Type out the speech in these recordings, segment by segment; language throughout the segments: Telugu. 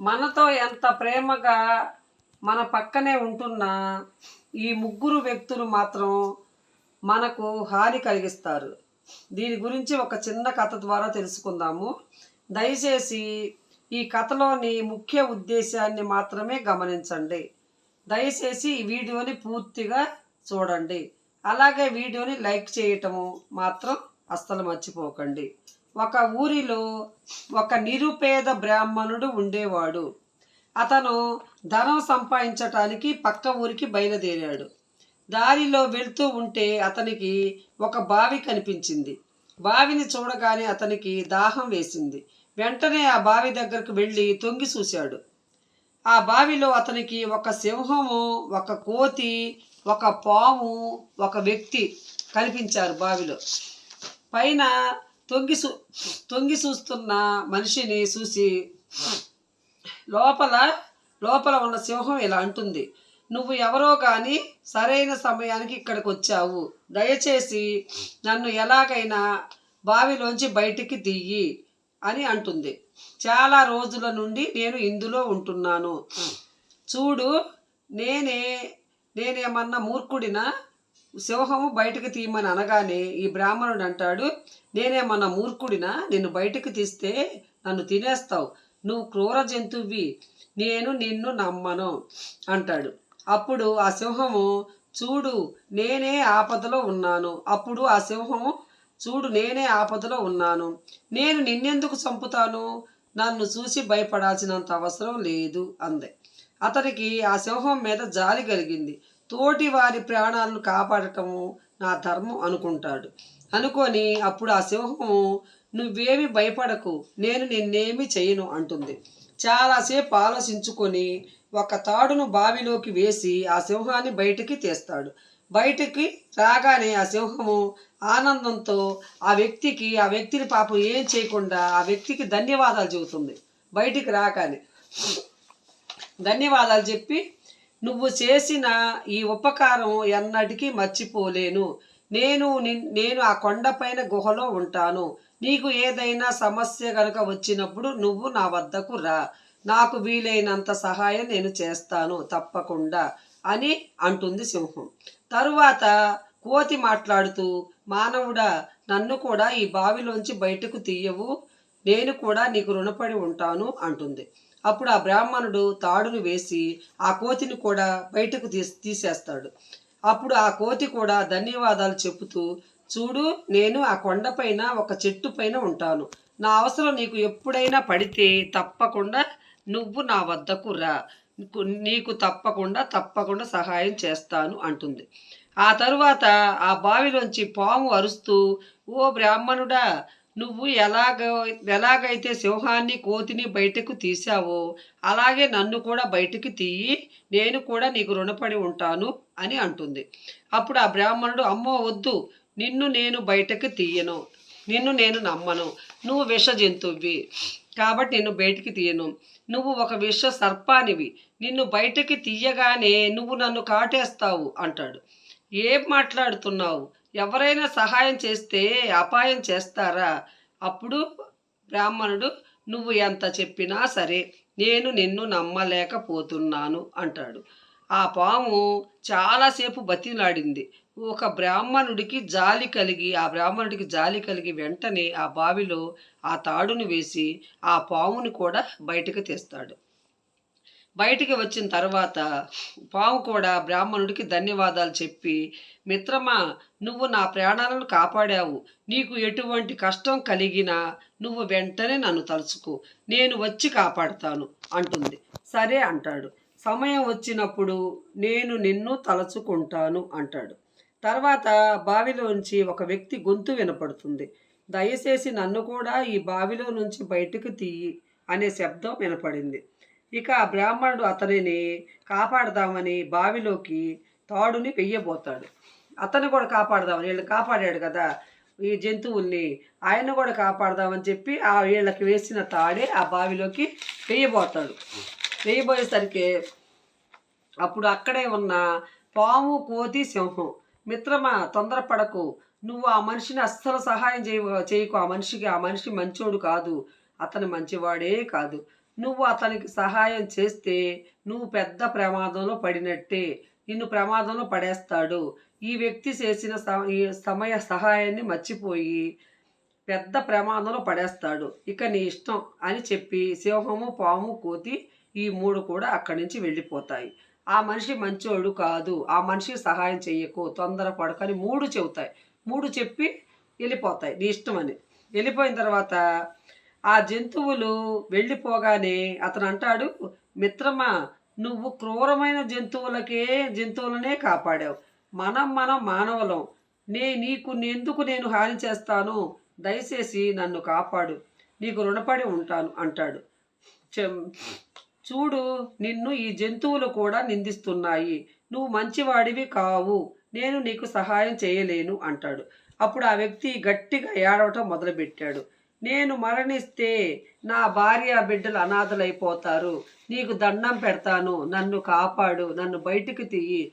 మనతో ఎంత ప్రేమగా మన పక్కనే ఉంటున్న ఈ ముగ్గురు వ్యక్తులు మాత్రం మనకు హాని కలిగిస్తారు. దీని గురించి ఒక చిన్న కథ ద్వారా తెలుసుకుందాము. దయచేసి ఈ కథలోని ముఖ్య ఉద్దేశాన్ని మాత్రమే గమనించండి. దయచేసి ఈ వీడియోని పూర్తిగా చూడండి. అలాగే వీడియోని లైక్ చేయటము మాత్రం అస్సలు మర్చిపోకండి. ఒక ఊరిలో ఒక నిరుపేద బ్రాహ్మణుడు ఉండేవాడు. అతను ధనం సంపాదించటానికి పక్క ఊరికి బయలుదేరాడు. దారిలో వెళ్తూ ఉంటే అతనికి ఒక బావి కనిపించింది. బావిని చూడగానే అతనికి దాహం వేసింది. వెంటనే ఆ బావి దగ్గరకు వెళ్ళి తొంగి చూశాడు. ఆ బావిలో అతనికి ఒక సింహము ఒక కోతి ఒక పాము ఒక వ్యక్తి కనిపించారు బావిలో. పైన తొంగి చూ తొంగి చూస్తున్న మనిషిని చూసి లోపల లోపల ఉన్న సింహం ఇలా అంటుంది. నువ్వు ఎవరో కానీ సరైన సమయానికి ఇక్కడికి వచ్చావు. దయచేసి నన్ను ఎలాగైనా బావిలోంచి బయటికి దియ్యి అని అంటుంది. చాలా రోజుల నుండి నేను ఇందులో ఉంటున్నాను. చూడు నేనే నేనేమన్నా మూర్ఖుడినా? సింహము బయటకు తీయమని అనగానే ఈ బ్రాహ్మణుడు అంటాడు నేనేమన్నా మూర్ఖుడినా? నిన్ను బయటకు తీస్తే నన్ను తినేస్తావు. నువ్వు క్రూర జంతువువి నేను నిన్ను నమ్మను అంటాడు. అప్పుడు ఆ సింహము చూడు నేనే ఆపదలో ఉన్నాను. అప్పుడు ఆ సింహము చూడు నేనే ఆపదలో ఉన్నాను. నేను నిన్నెందుకు చంపుతాను? నన్ను చూసి భయపడాల్సినంత అవసరం లేదు అంది. అతనికి ఆ సింహం మీద జాలి కలిగింది. తోటి వారి ప్రాణాలను కాపాడటము నా ధర్మం అనుకుంటాడు. అనుకొని అప్పుడు ఆ సింహము నువ్వేమి భయపడకు నేను నిన్నేమి చేయను అంటుంది. చాలాసేపు ఆలోచించుకొని ఒక తాడును బావిలోకి వేసి ఆ సింహాన్ని బయటికి తీస్తాడు. బయటికి రాగానే ఆ సింహము ఆనందంతో ఆ వ్యక్తికి ఆ వ్యక్తిని పాపం ఏం చేయకుండా ఆ వ్యక్తికి ధన్యవాదాలు చెబుతుంది. బయటికి రాగానే ధన్యవాదాలు చెప్పి నువ్వు చేసిన ఈ ఉపకారం ఎన్నటికీ మర్చిపోలేను. నేను నిన్- నేను ఆ కొండపైన గుహలో ఉంటాను. నీకు ఏదైనా సమస్య గనక వచ్చినప్పుడు నువ్వు నా వద్దకు రా. నాకు వీలైనంత సహాయం నేను చేస్తాను. తప్పకుండా అని అంటుంది సింహం. తరువాత కోతి మాట్లాడుతూ మానవుడా నన్ను కూడా ఈ బావిలోంచి బయటకు తీయవు. నేను కూడా నీకు రుణపడి ఉంటాను అంటుంది. అప్పుడు ఆ బ్రాహ్మణుడు తాడును వేసి ఆ కోతిని కూడా బయటకు తీసి తీసేస్తాడు. అప్పుడు ఆ కోతి కూడా ధన్యవాదాలు చెబుతూ చూడు నేను ఆ కొండపైన ఒక చెట్టు పైన ఉంటాను. నా అవసరం నీకు ఎప్పుడైనా పడితే తప్పకుండా నువ్వు నా వద్దకు రా. నీకు- నీకు తప్పకుండా తప్పకుండా సహాయం చేస్తాను అంటుంది. ఆ తరువాత ఆ బావిలోంచి పాము అరుస్తూ ఓ బ్రాహ్మణుడా నువ్వు ఎలాగ ఎలాగైతే సింహాన్ని కోతిని బయటకు తీసావో అలాగే నన్ను కూడా బయటికి తీయి నేను కూడా నీకు రుణపడి ఉంటాను అని అంటుంది. అప్పుడు ఆ బ్రాహ్మణుడు అమ్మో వద్దు నిన్ను నేను బయటకు తీయను నిన్ను నేను నమ్మను నువ్వు విష జంతువువి కాబట్టి నిన్ను బయటికి తీయను. నువ్వు ఒక విష సర్పానివి నిన్ను బయటకి తీయగానే నువ్వు నన్ను కాటేస్తావు అంటాడు. ఏం మాట్లాడుతున్నావు? ఎవరైనా సహాయం చేస్తే అపాయం చేస్తారా? అప్పుడు బ్రాహ్మణుడు నువ్వు ఎంత చెప్పినా సరే నేను నిన్ను నమ్మలేకపోతున్నాను అంటాడు. ఆ పాము చాలాసేపు బతిలాడింది. ఒక బ్రాహ్మణుడికి జాలి కలిగి ఆ బ్రాహ్మణుడికి జాలి కలిగి వెంటనే ఆ బావిలో ఆ తాడును వేసి ఆ పాముని కూడా బయటకు తీస్తాడు. బయటికి వచ్చిన తర్వాత పాము కూడా బ్రాహ్మణుడికి ధన్యవాదాలు చెప్పి మిత్రమా నువ్వు నా ప్రాణాలను కాపాడావు. నీకు ఎటువంటి కష్టం కలిగినా నువ్వు వెంటనే నన్ను తలుచుకో. నేను వచ్చి కాపాడుతాను అంటుంది. సరే అంటాడు. సమయం వచ్చినప్పుడు నేను నిన్ను తలుచుకుంటాను అంటాడు. తర్వాత బావిలోంచి ఒక వ్యక్తి గొంతు వినపడుతుంది. దయచేసి నన్ను కూడా ఈ బావిలో నుంచి బయటకు తీయి అనే శబ్దం వినపడింది. ఇక ఆ బ్రాహ్మణుడు అతనిని కాపాడదామని బావిలోకి తాడుని పెయ్యబోతాడు. అతను కూడా కాపాడదామని వీళ్ళని కాపాడాడు కదా ఈ జంతువుల్ని. ఆయన కూడా కాపాడదామని చెప్పి ఆ వీళ్ళకి వేసిన తాడే ఆ బావిలోకి వేయబోతాడు వేయబోయేసరికి అప్పుడు అక్కడే ఉన్న పాము కోతి సింహం మిత్రమా తొందరపడకు. నువ్వు ఆ మనిషిని అస్సలు సహాయం చేయ చేయకు. ఆ మనిషికి ఆ మనిషి మంచోడు కాదు. అతను మంచివాడే కాదు. నువ్వు అతనికి సహాయం చేస్తే నువ్వు పెద్ద ప్రమాదంలో పడినట్టే. నిన్ను ప్రమాదంలో పడేస్తాడు. ఈ వ్యక్తి చేసిన ఈ సమయ సహాయాన్ని మర్చిపోయి పెద్ద ప్రమాదంలో పడేస్తాడు. ఇక నీ ఇష్టం అని చెప్పి సింహము పాము కోతి ఈ మూడు కూడా అక్కడి నుంచి వెళ్ళిపోతాయి. ఆ మనిషి మంచోడు కాదు. ఆ మనిషికి సహాయం చెయ్యకు. తొందర పడకని మూడు చెబుతాయి. మూడు చెప్పి వెళ్ళిపోతాయి. నీ ఇష్టం అని వెళ్ళిపోయిన తర్వాత ఆ జంతువులు వెళ్ళిపోగానే అతను అంటాడు మిత్రమా నువ్వు క్రూరమైన జంతువులకే జంతువులనే కాపాడావు. మనం మనం మానవులం. నే నీకు ఎందుకు నేను హాని చేస్తాను? దయచేసి నన్ను కాపాడు. నీకు రుణపడి ఉంటాను అంటాడు. చూడు నిన్ను ఈ జంతువులు కూడా నిందిస్తున్నాయి. నువ్వు మంచివాడివి కావు. నేను నీకు సహాయం చేయలేను అంటాడు. అప్పుడు ఆ వ్యక్తి గట్టిగా ఏడవటం మొదలుపెట్టాడు. నేను మరణిస్తే నా భార్య బిడ్డలు అనాథలైపోతారు. నీకు దండం పెడతాను. నన్ను కాపాడు. నన్ను బయటికి తీయి.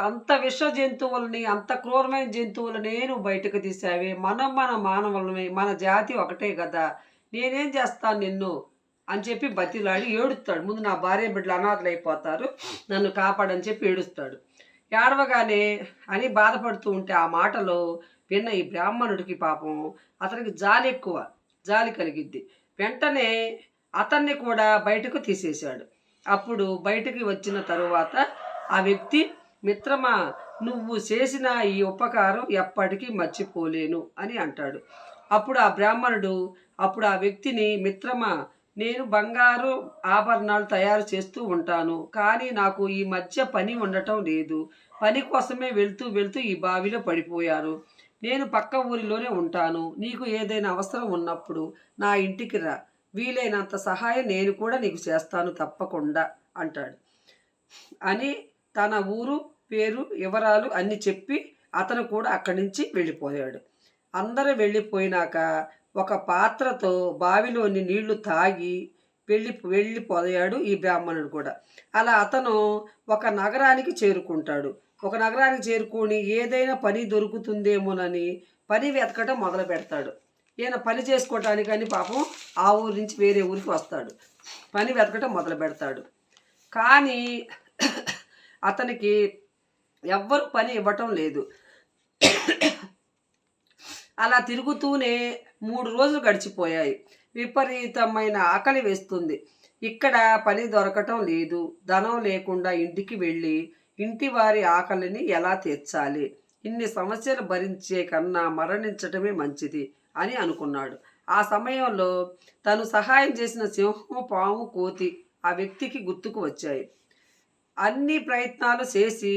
అంత విష జంతువులని అంత క్రూరమైన జంతువులు నేను బయటకు తీసావే. మనం మన మానవులమే. మన జాతి ఒకటే కదా. నేనేం చేస్తాను నిన్ను? అని చెప్పి బతిలాడి ఏడుస్తాడు. ముందు నా భార్య బిడ్డలు అనాథలు అయిపోతారు నన్ను కాపాడని చెప్పి ఏడుస్తాడు. ఏడవగానే అని బాధపడుతూ ఉంటే ఆ మాటలో విన్న ఈ బ్రాహ్మణుడికి పాపం. అతనికి జాలి ఎక్కువ. జాలి కలిగిద్ది. వెంటనే అతన్ని కూడా బయటకు తీసేశాడు. అప్పుడు బయటికి వచ్చిన తరువాత ఆ వ్యక్తి మిత్రమా నువ్వు చేసిన ఈ ఉపకారం ఎప్పటికీ మర్చిపోలేను అని అంటాడు. అప్పుడు ఆ బ్రాహ్మణుడు అప్పుడు ఆ వ్యక్తిని మిత్రమా నేను బంగారు ఆభరణాలు తయారు చేస్తూ ఉంటాను కానీ నాకు ఈ మధ్య పని ఉండటం లేదు. పని కోసమే వెళ్తూ వెళ్తూ ఈ బావిలో పడిపోయారు. నేను పక్క ఊరిలోనే ఉంటాను. నీకు ఏదైనా అవసరం ఉన్నప్పుడు నా ఇంటికి రా. వీలైనంత సహాయం నేను కూడా నీకు చేస్తాను తప్పకుండా అంటాడు. అని తన ఊరు పేరు వివరాలు అన్ని చెప్పి అతను కూడా అక్కడి నుంచి వెళ్ళిపోయాడు. అందరూ వెళ్ళిపోయినాక ఒక పాత్రతో బావిలోని నీళ్ళు తాగి వెళ్ళి వెళ్ళిపోయాడు ఈ బ్రాహ్మణుడు కూడా. అలా అతను ఒక నగరానికి చేరుకుంటాడు. ఒక నగరానికి చేరుకొని ఏదైనా పని దొరుకుతుందేమోనని పని వెతకటం మొదలు పెడతాడు ఈయన పని చేసుకోవటానికి పాపం ఆ ఊరి నుంచి వేరే ఊరికి వస్తాడు. పని వెతకటం మొదలు పెడతాడు కానీ అతనికి ఎవ్వరు పని ఇవ్వటం లేదు. అలా తిరుగుతూనే మూడు రోజులు గడిచిపోయాయి. విపరీతమైన ఆకలి వేస్తుంది. ఇక్కడ పని దొరకటం లేదు. ధనం లేకుండా ఇంటికి వెళ్ళి ఇంటి వారి ఆకలిని ఎలా తీర్చాలి? ఇన్ని సమస్యలు భరించే కన్నా మరణించటమే మంచిది అని అనుకున్నాడు. ఆ సమయంలో తను సహాయం చేసిన సింహం పాము కోతి ఆ వ్యక్తికి గుర్తుకు వచ్చాయి. అన్ని ప్రయత్నాలు చేసి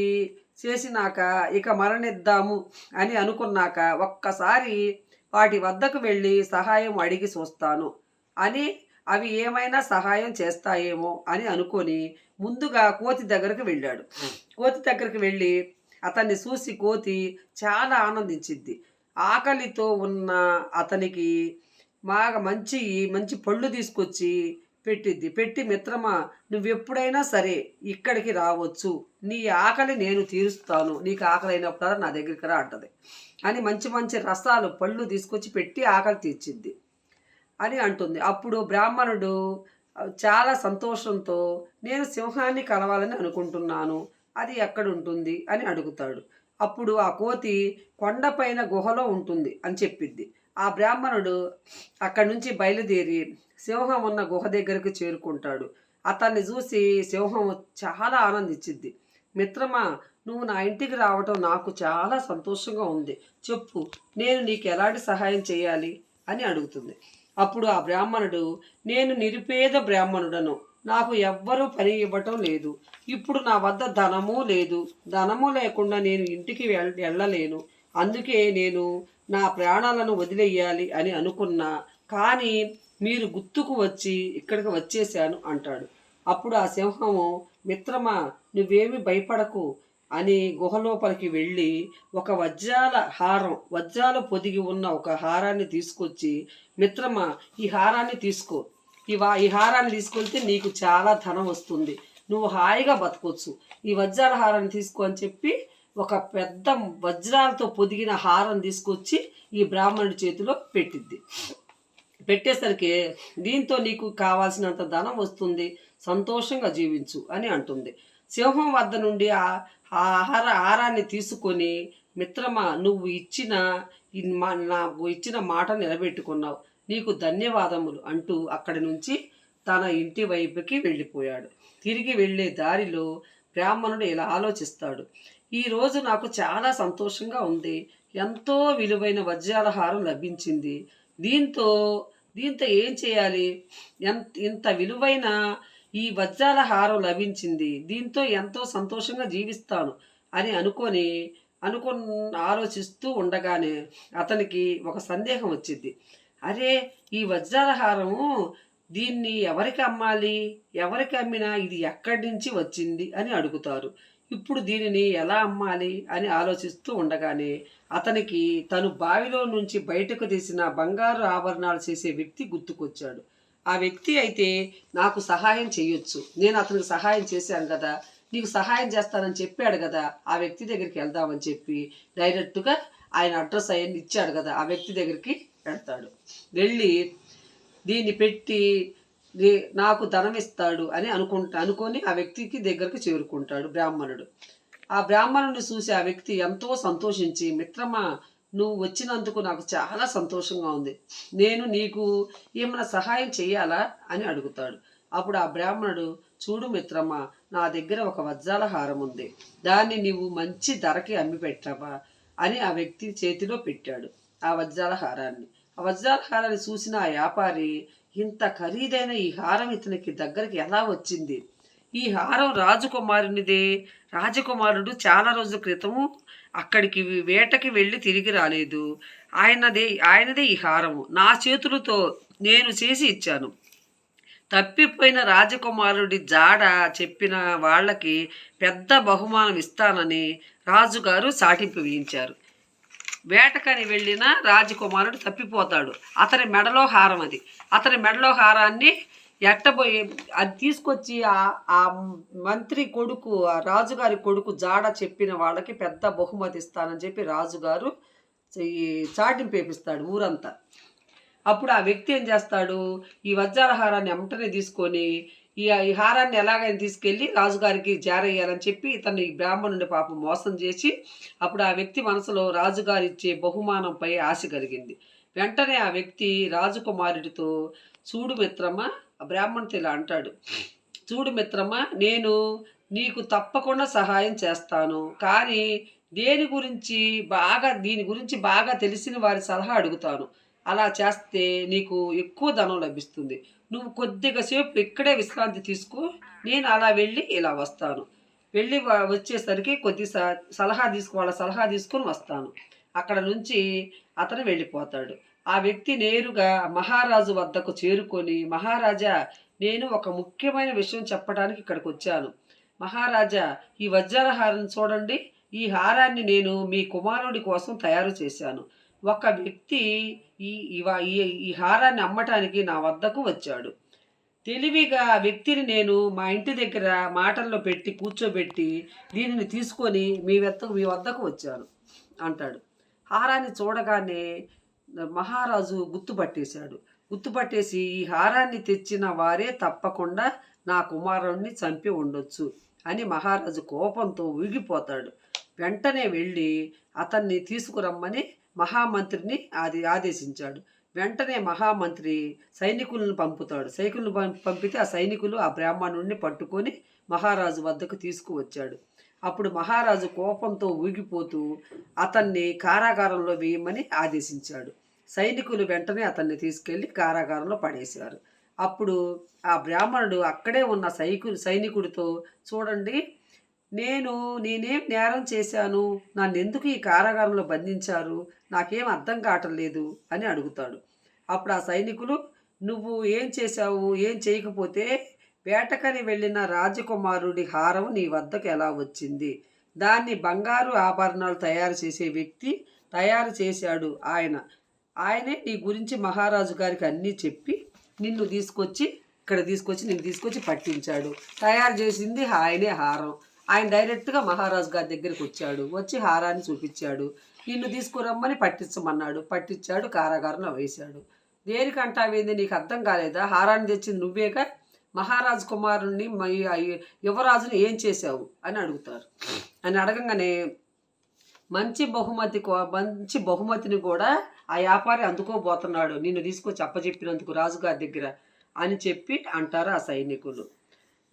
చేసినాక ఇక మరణిద్దాము అని అనుకున్నాక ఒక్కసారి వాటి వద్దకు వెళ్ళి సహాయం అడిగి చూస్తాను. అని అవి ఏమైనా సహాయం చేస్తాయేమో అని అనుకొని ముందుగా కోతి దగ్గరకు వెళ్ళాడు. కోతి దగ్గరికి వెళ్ళి అతన్ని చూసి కోతి చాలా ఆనందించింది. ఆకలితో ఉన్న అతనికి బాగా మంచి మంచి పళ్ళు తీసుకొచ్చి పెట్టిద్ది. పెట్టి మిత్రమా నువ్వెప్పుడైనా సరే ఇక్కడికి రావచ్చు. నీ ఆకలి నేను తీరుస్తాను. నీకు ఆకలి అయినప్పుడు నా దగ్గరికి రా అంటది. అని మంచి మంచి రసాలు పళ్ళు తీసుకొచ్చి పెట్టి ఆకలి తీర్చిద్ది అని అంటుంది. అప్పుడు బ్రాహ్మణుడు చాలా సంతోషంతో నేను సింహాన్ని కలవాలని అనుకుంటున్నాను. అది ఎక్కడ ఉంటుంది అని అడుగుతాడు. అప్పుడు ఆ కోతి కొండపైన గుహలో ఉంటుంది అని చెప్పిద్ది ఆ బ్రాహ్మణుడు అక్కడి నుంచి బయలుదేరి సింహం ఉన్న గుహ దగ్గరకు చేరుకుంటాడు. అతన్ని చూసి సింహం చాలా ఆనందించిద్ది మిత్రమా నువ్వు నా ఇంటికి రావటం నాకు చాలా సంతోషంగా ఉంది. చెప్పు నేను నీకు ఎలాంటి సహాయం చేయాలి? అని అడుగుతుంది. అప్పుడు ఆ బ్రాహ్మణుడు నేను నిరుపేద బ్రాహ్మణుడను. నాకు ఎవ్వరూ పని ఇవ్వటం లేదు. ఇప్పుడు నా వద్ద ధనము లేదు. ధనము లేకుండా నేను ఇంటికి వెళ్ళలేను. అందుకే నేను నా ప్రాణాలను వదిలేయాలి అని అనుకున్నా. కానీ మీరు గుర్తుకు వచ్చి ఇక్కడికి వచ్చేసాను అంటాడు. అప్పుడు ఆ సింహము మిత్రమా నువ్వేమి భయపడకు. అని గుహలోపలికి వెళ్ళి ఒక వజ్రాల హారం వజ్రాలు పొదిగి ఉన్న ఒక హారాన్ని తీసుకొచ్చి మిత్రమా ఈ హారాన్ని తీసుకో. ఈ వా ఈ హారాన్ని తీసుకొస్తే నీకు చాలా ధనం వస్తుంది. నువ్వు హాయిగా బతకొచ్చు. ఈ వజ్రాల హారాన్ని తీసుకో అని చెప్పి ఒక పెద్ద వజ్రాలతో పొదిగిన హారం తీసుకొచ్చి ఈ బ్రాహ్మణుడి చేతిలో పెట్టిద్ది. పెట్టేసరికి దీంతో నీకు కావాల్సినంత ధనం వస్తుంది. సంతోషంగా జీవించు అని అంటుంది. సింహం వద్ద నుండి ఆ ఆ ఆహార ఆహారాన్ని తీసుకొని మిత్రమా నువ్వు ఇచ్చిన మా- నాకు ఇచ్చిన మాట నిలబెట్టుకున్నావు. నీకు ధన్యవాదములు అంటూ అక్కడి నుంచి తన ఇంటి వైపుకి వెళ్ళిపోయాడు. తిరిగి వెళ్ళే దారిలో బ్రాహ్మణుడు ఇలా ఆలోచిస్తాడు. ఈరోజు నాకు చాలా సంతోషంగా ఉంది. ఎంతో విలువైన వజ్రాలహారం లభించింది. దీంతో దీంతో ఏం చేయాలి? ఎంత ఇంత విలువైన ఈ వజ్రాల హారం లభించింది. దీంతో ఎంతో సంతోషంగా జీవిస్తాను అని అనుకొని అనుకు ఆలోచిస్తూ ఉండగానే అతనికి ఒక సందేహం వచ్చింది. అరే ఈ వజ్రాల హారము దీన్ని ఎవరికి అమ్మాలి? ఎవరికి అమ్మినా ఇది ఎక్కడి నుంచి వచ్చింది అని అడుగుతారు. ఇప్పుడు దీనిని ఎలా అమ్మాలి అని ఆలోచిస్తూ ఉండగానే అతనికి తను బావిలో నుంచి బయటకు తీసిన బంగారు ఆభరణాలు చేసే వ్యక్తి గుర్తుకొచ్చాడు. ఆ వ్యక్తి అయితే నాకు సహాయం చేయొచ్చు. నేను అతనికి సహాయం చేశాను కదా. నీకు సహాయం చేస్తానని చెప్పాడు కదా. ఆ వ్యక్తి దగ్గరికి వెళ్దామని చెప్పి డైరెక్ట్గా ఆయన అడ్రస్ అయ్యని ఇచ్చాడు కదా. ఆ వ్యక్తి దగ్గరికి వెళ్తాడు. వెళ్ళి దీన్ని పెట్టి నాకు ధనం ఇస్తాడు అని అనుకుంటా అనుకొని ఆ వ్యక్తికి దగ్గరకు చేరుకుంటాడు బ్రాహ్మణుడు. ఆ బ్రాహ్మణుడిని చూసి ఆ వ్యక్తి ఎంతో సంతోషించి మిత్రమా నువ్వు వచ్చినందుకు నాకు చాలా సంతోషంగా ఉంది. నేను నీకు ఏమైనా సహాయం చేయాలా అని అడుగుతాడు. అప్పుడు ఆ బ్రాహ్మణుడు చూడు మిత్రమా నా దగ్గర ఒక వజ్రాల హారం ఉంది. దాన్ని నీవు మంచి ధరకి అమ్మి పెట్టవా అని ఆ వ్యక్తి చేతిలో పెట్టాడు ఆ వజ్రాల హారాన్ని. ఆ వజ్రాల హారాన్ని చూసిన ఆ వ్యాపారి ఇంత ఖరీదైన ఈ హారం ఇతనికి దగ్గరికి ఎలా వచ్చింది? ఈ హారం రాజకుమారునిదే. రాజకుమారుడు చాలా రోజుల క్రితము అక్కడికి వేటకి వెళ్ళి తిరిగి రాలేదు. ఆయనదే ఆయనదే ఈ హారము. నా చేతులతో నేను చేసి ఇచ్చాను. తప్పిపోయిన రాజకుమారుడి జాడ చెప్పిన వాళ్ళకి పెద్ద బహుమానం ఇస్తానని రాజుగారు సాటింపు వేయించారు. వేటకని వెళ్ళిన రాజకుమారుడు తప్పిపోతాడు. అతని మెడలో హారం అది అతని మెడలో హారాన్ని ఎట్టబోయి అది తీసుకొచ్చి ఆ మంత్రి కొడుకు ఆ రాజుగారి కొడుకు జాడ చెప్పిన వాళ్ళకి పెద్ద బహుమతి ఇస్తానని చెప్పి రాజుగారు ఈ చాటింపు వేపిస్తాడు ఊరంతా. అప్పుడు ఆ వ్యక్తి ఏం చేస్తాడు? ఈ వజ్రాల హారాన్ని అమ్మటనే తీసుకొని ఈ ఈ హారాన్ని ఎలాగైనా తీసుకెళ్ళి రాజుగారికి జారయ్యాలని చెప్పి ఇతన్ని ఈ బ్రాహ్మణుని పాపం మోసం చేసి అప్పుడు ఆ వ్యక్తి మనసులో రాజుగారు ఇచ్చే బహుమానంపై ఆశ కలిగింది. వెంటనే ఆ వ్యక్తి రాజకుమారుడితో చూడు మిత్రమా ఆ బ్రాహ్మణుడితో ఇలా అంటాడు చూడు మిత్రమా నేను నీకు తప్పకుండా సహాయం చేస్తాను. కానీ దేని గురించి బాగా దీని గురించి బాగా తెలిసిన వారి సలహా అడుగుతాను. అలా చేస్తే నీకు ఎక్కువ ధనం లభిస్తుంది. నువ్వు కొద్దిగా సేపు ఇక్కడే విశ్రాంతి తీసుకో. నేను అలా వెళ్ళి ఇలా వస్తాను. వెళ్ళి వచ్చేసరికి కొద్ది స- సలహా తీసుకో వాళ్ళ సలహా తీసుకొని వస్తాను. అక్కడ నుంచి అతను వెళ్ళిపోతాడు. ఆ వ్యక్తి నేరుగా మహారాజు వద్దకు చేరుకొని మహారాజా నేను ఒక ముఖ్యమైన విషయం చెప్పడానికి ఇక్కడికి వచ్చాను. మహారాజా ఈ వజ్రాల హారం చూడండి. ఈ హారాన్ని నేను మీ కుమారుడి కోసం తయారు చేశాను. ఒక వ్యక్తి ఈ ఈ ఈ హారాన్ని అమ్మటానికి నా వద్దకు వచ్చాడు. తెలివిగా ఆ వ్యక్తిని నేను మా ఇంటి దగ్గర మాటల్లో పెట్టి కూర్చోబెట్టి దీనిని తీసుకొని మీ వద్దకు మీ వద్దకు వచ్చాను అంటాడు. హారాన్ని చూడగానే మహారాజు గుర్తుపట్టేశాడు. గుర్తుపట్టేసి ఈ హారాన్ని తెచ్చిన వారే తప్పకుండా నా కుమారుణ్ణి చంపి ఉండొచ్చు అని మహారాజు కోపంతో ఊగిపోతాడు వెంటనే వెళ్ళి అతన్ని తీసుకురమ్మని మహామంత్రిని ఆది ఆదేశించాడు. వెంటనే మహామంత్రి సైనికులను పంపుతాడు. సైనికులను పంపితే ఆ సైనికులు ఆ బ్రాహ్మణుడిని పట్టుకొని మహారాజు వద్దకు తీసుకువచ్చాడు. అప్పుడు మహారాజు కోపంతో ఊగిపోతూ అతన్ని కారాగారంలో వేయమని ఆదేశించాడు. సైనికులు వెంటనే అతన్ని తీసుకెళ్ళి కారాగారంలో పడేశారు అప్పుడు ఆ బ్రాహ్మణుడు అక్కడే ఉన్న సైకు సైనికుడితో చూడండి నేను నేనేం నేరం చేశాను? నన్ను ఎందుకు ఈ కారాగారంలో బంధించారు? నాకేం అర్థం కావటం లేదు అని అడుగుతాడు. అప్పుడు ఆ సైనికులు నువ్వు ఏం చేశావు? ఏం చేయకపోతే వేటకని వెళ్ళిన రాజకుమారుడి హారం నీ వద్దకు ఎలా వచ్చింది? దాన్ని బంగారు ఆభరణాలు తయారు చేసే వ్యక్తి తయారు చేశాడు ఆయన. ఆయనే నీ గురించి మహారాజు గారికి అన్నీ చెప్పి నిన్ను తీసుకొచ్చి ఇక్కడ తీసుకొచ్చి నిన్ను తీసుకొచ్చి పట్టించాడు. తయారు చేసింది ఆయనే హారం. ఆయన డైరెక్ట్గా మహారాజు గారి దగ్గరికి వచ్చాడు. వచ్చి హారాన్ని చూపించాడు. నిన్ను తీసుకురమ్మని పట్టించమన్నాడు. పట్టించాడు కారాగారంలో వేశాడు. దేనికంటావేంది? నీకు అర్థం కాలేదా? హారాన్ని తెచ్చింది నువ్వేగా? మహారాజు కుమారుణ్ణి యువరాజుని ఏం చేశావు? అని అడుగుతారు. అని అడగంగానే మంచి బహుమతి కో- మంచి బహుమతిని కూడా ఆ వ్యాపారి అందుకోబోతున్నాడు. నిన్ను తీసుకొచ్చి అప్పచెప్పినందుకు రాజుగారి దగ్గర అని చెప్పి అంటారు ఆ సైనికులు.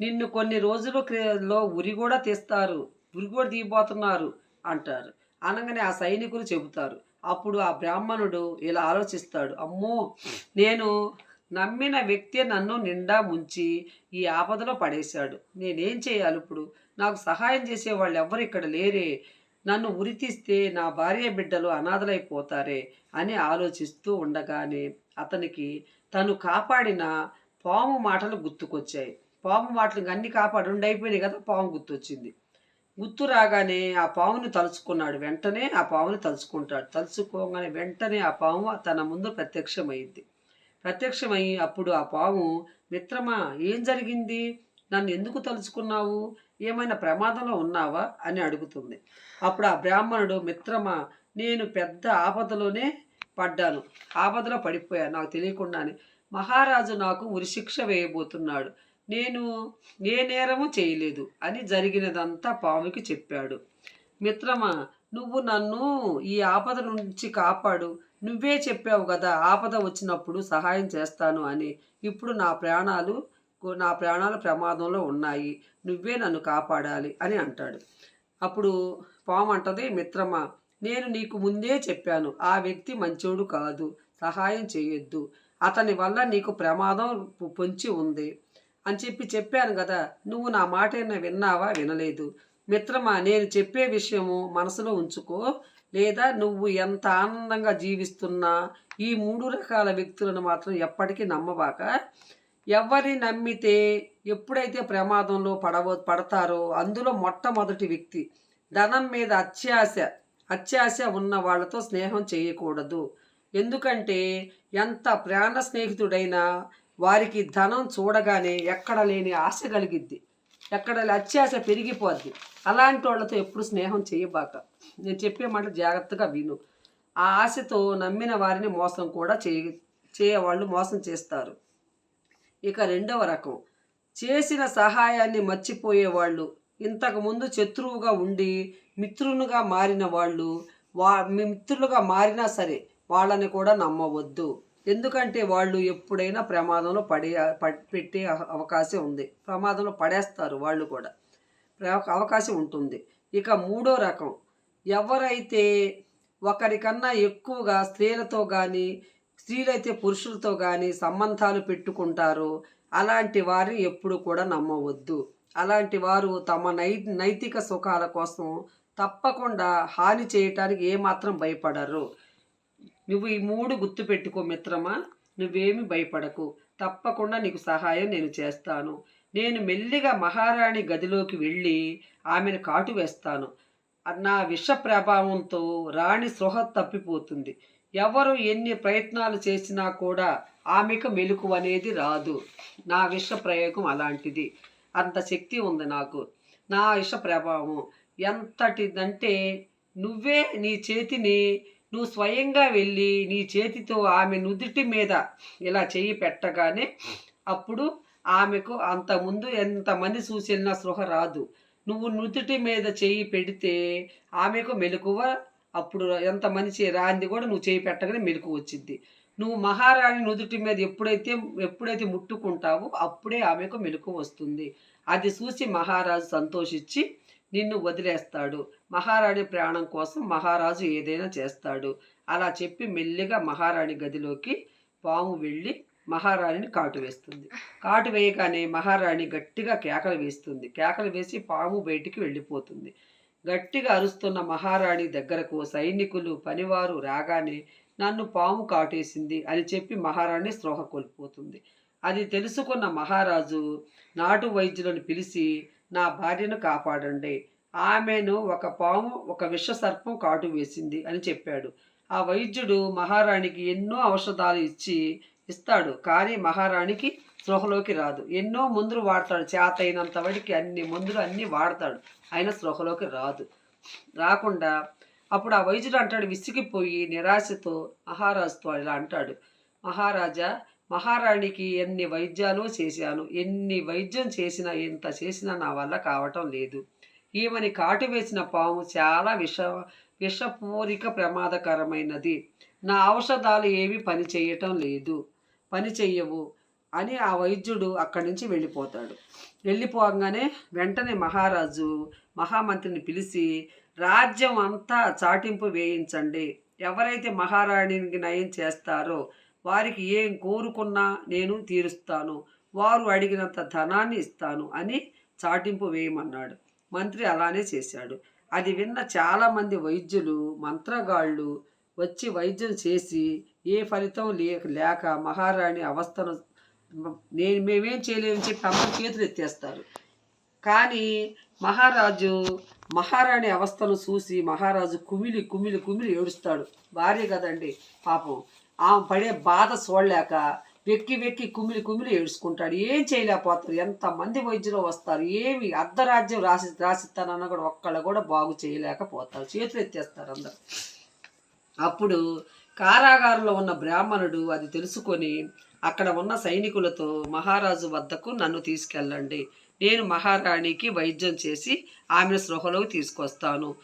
నిన్ను కొన్ని రోజులు క్రి- లో ఉరి కూడా తీస్తారు. ఉరి కూడా తీయబోతున్నారు అంటారు. అనగానే ఆ సైనికులు చెబుతారు. అప్పుడు ఆ బ్రాహ్మణుడు ఇలా ఆలోచిస్తాడు. అమ్మో నేను నమ్మిన వ్యక్తి నన్ను నిండా ముంచి ఈ ఆపదలో పడేశాడు. నేనేం చేయాలి ఇప్పుడు? నాకు సహాయం చేసే వాళ్ళు ఎవ్వరు ఇక్కడ లేరే. నన్ను ఉరి తీస్తే నా భార్య బిడ్డలు అనాథలైపోతారే అని ఆలోచిస్తూ ఉండగానే అతనికి తను కాపాడిన పాము మాటలు గుర్తుకొచ్చాయి. పాము మాటలు అన్ని కాపాడు అయిపోయినాయి కదా పాము గుర్తొచ్చింది. గుర్తు రాగానే ఆ పాముని తలుచుకున్నాడు. వెంటనే ఆ పాముని తలుచుకుంటాడు. తలుచుకోగానే వెంటనే ఆ పాము తన ముందు ప్రత్యక్షమైంది ప్రత్యక్షమై అప్పుడు ఆ పాము మిత్రమా ఏం జరిగింది? నన్ను ఎందుకు తలుచుకున్నావు? ఏమైనా ప్రమాదంలో ఉన్నావా? అని అడుగుతుంది. అప్పుడు ఆ బ్రాహ్మణుడు మిత్రమా నేను పెద్ద ఆపదలోనే పడ్డాను. ఆపదలో పడిపోయాను నాకు తెలియకుండానే. మహారాజు నాకు ఉరిశిక్ష వేయబోతున్నాడు. నేను ఏ నేరము చేయలేదు అని జరిగినదంతా పాముకి చెప్పాడు. మిత్రమా నువ్వు నన్ను ఈ ఆపద నుంచి కాపాడు. నువ్వే చెప్పావు కదా ఆపద వచ్చినప్పుడు సహాయం చేస్తాను అని. ఇప్పుడు నా ప్రాణాలు నా ప్రాణాలు ప్రమాదంలో ఉన్నాయి. నువ్వే నన్ను కాపాడాలి అని అంటాడు. అప్పుడు పాము అంటది మిత్రమా నేను నీకు ముందే చెప్పాను ఆ వ్యక్తి మంచోడు కాదు సహాయం చేయొద్దు. అతని వల్ల నీకు ప్రమాదం పొంచి ఉంది అని చెప్పి చెప్పాను కదా నువ్వు నా మాట ఏమైనా విన్నావా? వినలేదు. మిత్రమా నేను చెప్పే విషయము మనసులో ఉంచుకో లేదా నువ్వు ఎంత ఆనందంగా జీవిస్తున్నా ఈ మూడు రకాల వ్యక్తులను మాత్రం ఎప్పటికీ నమ్మబాక ఎవరి నమ్మితే ఎప్పుడైతే ప్రమాదంలో పడవ పడతారో అందులో మొట్టమొదటి వ్యక్తి ధనం మీద అత్యాశ అత్యాశ ఉన్న వాళ్ళతో స్నేహం చేయకూడదు. ఎందుకంటే ఎంత ప్రాణ స్నేహితుడైనా వారికి ధనం చూడగానే ఎక్కడ లేని ఆశ కలిగిద్ది. ఎక్కడ అత్యాశ పెరిగిపోద్ది. అలాంటి వాళ్ళతో ఎప్పుడు స్నేహం చేయబాక. నేను చెప్పే మాట జాగ్రత్తగా విను. ఆ ఆశతో నమ్మిన వారిని మోసం కూడా చేయ చేయవాళ్ళు మోసం చేస్తారు. ఇక రెండవ రకం. చేసిన సహాయాన్ని మర్చిపోయేవాళ్ళు ఇంతకుముందు శత్రువుగా ఉండి మిత్రునుగా మారిన వాళ్ళు వా మిత్రులుగా మారినా సరే వాళ్ళని కూడా నమ్మవద్దు. ఎందుకంటే వాళ్ళు ఎప్పుడైనా ప్రమాదంలో పడే పెట్టే అవకాశం ఉంది. ప్రమాదంలో పడేస్తారు వాళ్ళు కూడా. ప్ర- అవకాశం ఉంటుంది. ఇక మూడో రకం. ఎవరైతే ఒకరికన్నా ఎక్కువగా స్త్రీలతో కానీ స్త్రీలైతే పురుషులతో కానీ సంబంధాలు పెట్టుకుంటారో. అలాంటి వారిని ఎప్పుడు కూడా నమ్మవద్దు. అలాంటి వారు తమ నై నైతిక సుఖాల కోసం తప్పకుండా హాని చేయటానికి ఏమాత్రం భయపడరు. నువ్వు ఈ మూడు గుర్తుపెట్టుకో మిత్రమా. నువ్వేమి భయపడకు. తప్పకుండా నీకు సహాయం నేను చేస్తాను. నేను మెల్లిగా మహారాణి గదిలోకి వెళ్ళి ఆమెను కాటు వేస్తాను. నా విష ప్రభావంతో రాణి సృహ తప్పిపోతుంది. ఎవరు ఎన్ని ప్రయత్నాలు చేసినా కూడా ఆమెకు మెలకు అనేది రాదు. నా విష ప్రయోగం అలాంటిది. అంత శక్తి ఉంది నాకు. నా విష ప్రభావం ఎంతటిదంటే నువ్వే నీ చేతిని నువ్వు స్వయంగా వెళ్ళి నీ చేతితో ఆమె నుదుటి మీద ఇలా చేయి పెట్టగానే అప్పుడు ఆమెకు అంత ముందు ఎంతమంది చూసినా సృహ రాదు. నువ్వు నుదుటి మీద చేయి పెడితే ఆమెకు మెలకువ అప్పుడు ఎంత మంచి రాంది కూడా నువ్వు చేయి పెట్టగానే మెలకు వచ్చింది. నువ్వు మహారాణి నుదుటి మీద ఎప్పుడైతే ఎప్పుడైతే ముట్టుకుంటావో అప్పుడే ఆమెకు మెలకు వస్తుంది. అది చూసి మహారాజు సంతోషించి నిన్ను వదిలేస్తాడు. మహారాణి ప్రాణం కోసం మహారాజు ఏదైనా చేస్తాడు. అలా చెప్పి మెల్లిగా మహారాణి గదిలోకి పాము వెళ్ళి మహారాణిని కాటు వేస్తుంది. కాటు వేయగానే మహారాణి గట్టిగా కేకలు వేస్తుంది. కేకలు వేసి పాము బయటికి వెళ్ళిపోతుంది. గట్టిగా అరుస్తున్న మహారాణి దగ్గరకు సైనికులు పనివారు రాగానే నన్ను పాము కాటేసింది అని చెప్పి మహారాణి స్పృహ కోల్పోతుంది. అది తెలుసుకున్న మహారాజు నాటు వైద్యులను పిలిచి నా భార్యను కాపాడండి. ఆమెను ఒక పాము ఒక విషసర్పం కాటు వేసింది అని చెప్పాడు. ఆ వైద్యుడు మహారాణికి ఎన్నో ఔషధాలు ఇచ్చి ఇస్తాడు కానీ మహారాణికి స్పృహలోకి రాదు. ఎన్నో మందులు వాడతాడు చేత అయినంత వాడికి అన్ని మందులు అన్నీ వాడతాడు. ఆయన స్పృహలోకి రాదు. రాకుండా అప్పుడు ఆ వైద్యుడు అంటాడు విసిగిపోయి నిరాశతో మహారాజుతో ఇలా అంటాడు. మహారాజా మహారాణికి ఎన్ని వైద్యాలు చేశాను ఎన్ని వైద్యం చేసినా ఎంత చేసినా నా వల్ల కావటం లేదు. ఈమెని కాటు వేసిన పాము చాలా విష విషపూరిక ప్రమాదకరమైనది. నా ఔషధాలు ఏవి పని చేయటం లేదు. పని చెయ్యవు అని ఆ వైద్యుడు అక్కడి నుంచి వెళ్ళిపోతాడు. వెళ్ళిపోగానే వెంటనే మహారాజు మహామంత్రిని పిలిచి రాజ్యం అంతా చాటింపు వేయించండి. ఎవరైతే మహారాణికి నయం చేస్తారో వారికి ఏం కోరుకున్నా నేను తీరుస్తాను. వారు అడిగినంత ధనాన్ని ఇస్తాను అని చాటింపు వేయమన్నాడు. మంత్రి అలానే చేశాడు. అది విన్న చాలామంది వైద్యులు మంత్రగాళ్ళు వచ్చి వైద్యం చేసి ఏ ఫలితం లేక లేక మహారాణి అవస్థను నేను మేమేం చేయలేమని చెప్పి అమ్మ చేతులు ఎత్తేస్తారు. కానీ మహారాజు మహారాణి అవస్థను చూసి మహారాజు కుమిలి కుమిలి కుమిలి ఏడుస్తాడు. భార్య కదండి పాపం. ఆమె పడే బాధ చూడలేక వెక్కి వెక్కి కుమిలి కుమిలి ఏడుచుకుంటాడు. ఏం చేయలేకపోతారు? ఎంతమంది వైద్యులు వస్తారు? ఏమి అర్ధరాజ్యం రాసి రాసిస్తానన్న కూడా ఒక్కళ్ళు కూడా బాగు చేయలేకపోతారు. చేతులు ఎత్తేస్తారు అందరు. అప్పుడు కారాగారంలో ఉన్న బ్రాహ్మణుడు అది తెలుసుకొని అక్కడ ఉన్న సైనికులతో మహారాజు వద్దకు నన్ను తీసుకెళ్ళండి. నేను మహారాణికి వైద్యం చేసి ఆమెను స్పృహలోకి తీసుకొస్తాను.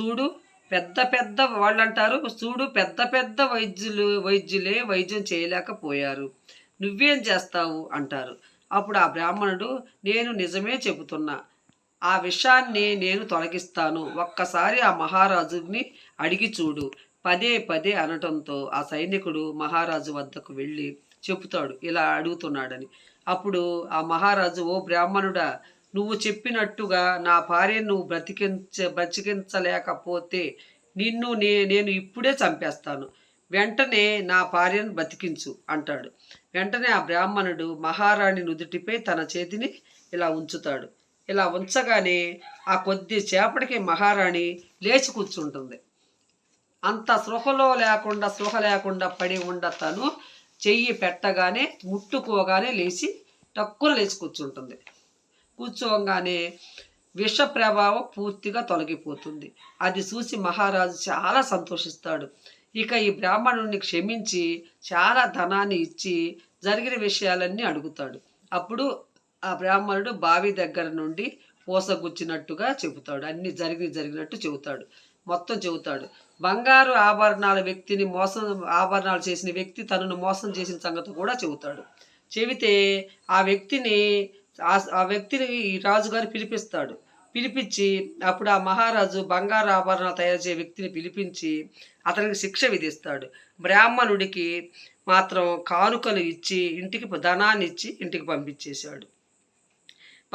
చూడు పెద్ద పెద్ద వాళ్ళు అంటారు చూడు పెద్ద పెద్ద వైద్యులు వైద్యులే వైద్యం చేయలేకపోయారు. నువ్వేం చేస్తావు? అంటారు. అప్పుడు ఆ బ్రాహ్మణుడు నేను నిజమే చెబుతున్నా. ఆ విషయాన్ని నేను తొలగిస్తాను. ఒక్కసారి ఆ మహారాజుని అడిగి చూడు. పదే పదే అనటంతో ఆ సైనికుడు మహారాజు వద్దకు వెళ్ళి చెబుతాడు ఇలా అడుగుతున్నాడని. అప్పుడు ఆ మహారాజు ఓ బ్రాహ్మణుడా నువ్వు చెప్పినట్టుగా నా భార్యను నువ్వు బ్రతికించ బ్రతికించలేకపోతే నిన్ను నే నేను ఇప్పుడే చంపేస్తాను. వెంటనే నా భార్యను బతికించు అంటాడు. వెంటనే ఆ బ్రాహ్మణుడు మహారాణి నుదుటిపై తన చేతిని ఇలా ఉంచుతాడు. ఇలా ఉంచగానే ఆ కొద్ది చేపటికి మహారాణి లేచి కూర్చుంటుంది. అంత సృహలో లేకుండా సృహ లేకుండా పడి ఉండ తను చెయ్యి పెట్టగానే ముట్టుకోగానే లేచి టక్కున లేచి కూర్చుంటుంది. కూర్చోగానే విష ప్రభావం పూర్తిగా తొలగిపోతుంది. అది చూసి మహారాజు చాలా సంతోషిస్తాడు. ఇక ఈ బ్రాహ్మణుడిని క్షమించి చాలా ధనాన్ని ఇచ్చి జరిగిన విషయాలన్నీ అడుగుతాడు. అప్పుడు ఆ బ్రాహ్మణుడు బావి దగ్గర నుండి పోసగుచ్చినట్టుగా చెబుతాడు. అన్ని జరిగి జరిగినట్టు చెబుతాడు. మొత్తం చెబుతాడు. బంగారు ఆభరణాల వ్యక్తిని మోసం ఆభరణాలు చేసిన వ్యక్తి తనను మోసం చేసిన సంగతి కూడా చెబుతాడు. చెబితే ఆ వ్యక్తిని ఆ- వ్యక్తిని ఈ రాజుగారు పిలిపిస్తాడు. పిలిపించి అప్పుడు ఆ మహారాజు బంగారు ఆభరణాలు తయారు చేసే వ్యక్తిని పిలిపించి అతనికి శిక్ష విధిస్తాడు. బ్రాహ్మణుడికి మాత్రం కానుకలు ఇచ్చి ఇంటికి ధనాన్ని ఇచ్చి ఇంటికి పంపించేశాడు.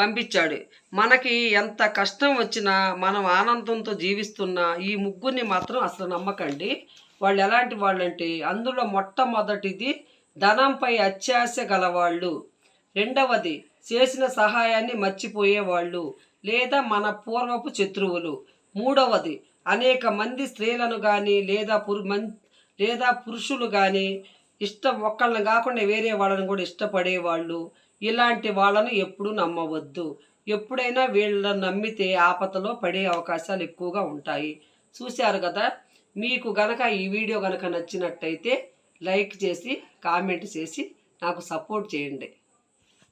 పంపించాడు. మనకి ఎంత కష్టం వచ్చినా మనం ఆనందంతో జీవిస్తున్న ఈ ముగ్గురిని మాత్రం అసలు నమ్మకండి. వాళ్ళు ఎలాంటి వాళ్ళంటే అందులో మొట్టమొదటిది ధనంపై అత్యాశ గలవాళ్ళు. రెండవది చేసిన సహాయాన్ని మర్చిపోయేవాళ్ళు లేదా మన పూర్వపు శత్రువులు. మూడవది అనేక మంది స్త్రీలను కానీ లేదా పురు మన్ లేదా పురుషులు కానీ ఇష్టం ఒక్కళ్ళని కాకుండా వేరే వాళ్ళని కూడా ఇష్టపడేవాళ్ళు. ఇలాంటి వాళ్ళను ఎప్పుడూ నమ్మవద్దు. ఎప్పుడైనా వీళ్ళని నమ్మితే ఆపదలో పడే అవకాశాలు ఎక్కువగా ఉంటాయి. చూశారు కదా? మీకు గనక ఈ వీడియో గనక నచ్చినట్టయితే లైక్ చేసి కామెంట్ చేసి నాకు సపోర్ట్ చేయండి.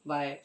బాయ్.